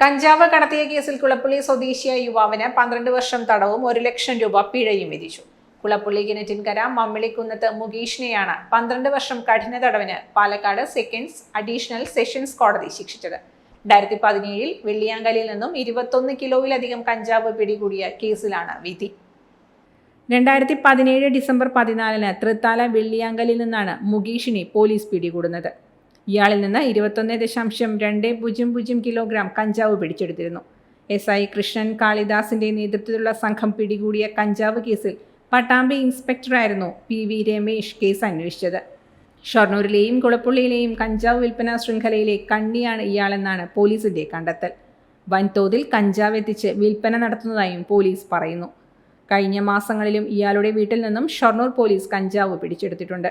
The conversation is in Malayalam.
കഞ്ചാവ് കടത്തിയ കേസിൽ കുളപ്പുള്ളി സ്വദേശിയായ യുവാവിന് പന്ത്രണ്ട് വർഷം തടവും ഒരു ലക്ഷം രൂപ പിഴയും വിധിച്ചു. കുളപ്പുള്ളി കിണറ്റിൻകര മമ്മിളിക്കുന്നത്ത് മുകേഷിനെയാണ് പന്ത്രണ്ട് വർഷം കഠിന തടവിന് പാലക്കാട് സെക്കൻഡ്സ് അഡീഷണൽ സെഷൻസ് കോടതി ശിക്ഷിച്ചത്. രണ്ടായിരത്തി പതിനേഴിൽ വെള്ളിയാങ്കലിൽ നിന്നും ഇരുപത്തൊന്ന് കിലോയിലധികം കഞ്ചാവ് പിടികൂടിയ കേസിലാണ് വിധി. രണ്ടായിരത്തി പതിനേഴ് ഡിസംബർ പതിനാലിന് തൃത്താല വെള്ളിയാങ്കലിൽ നിന്നാണ് മുകേഷിനെ പോലീസ് പിടികൂടുന്നത്. ഇയാളിൽ നിന്ന് ഇരുപത്തൊന്ന് ദശാംശം രണ്ട് പൂജ്യം പൂജ്യം കിലോഗ്രാം കഞ്ചാവ് പിടിച്ചെടുത്തിരുന്നു. എസ് ഐ കൃഷ്ണൻ കാളിദാസിന്റെ നേതൃത്വത്തിലുള്ള സംഘം പിടികൂടിയ കഞ്ചാവ് കേസിൽ പട്ടാമ്പി ഇൻസ്പെക്ടറായിരുന്നു പി വി രമേശ് കേസ് അന്വേഷിച്ചത്. ഷൊർണൂരിലെയും കുളപ്പുള്ളിയിലെയും കഞ്ചാവ് വിൽപ്പന ശൃംഖലയിലെ കണ്ണിയാണ് ഇയാളെന്നാണ് പോലീസിന്റെ കണ്ടെത്തൽ. വൻതോതിൽ കഞ്ചാവ് എത്തിച്ച് വിൽപ്പന നടത്തുന്നതായും പോലീസ് പറയുന്നു. കഴിഞ്ഞ മാസങ്ങളിലും ഇയാളുടെ വീട്ടിൽ നിന്നും ഷൊർണൂർ പോലീസ് കഞ്ചാവ് പിടിച്ചെടുത്തിട്ടുണ്ട്.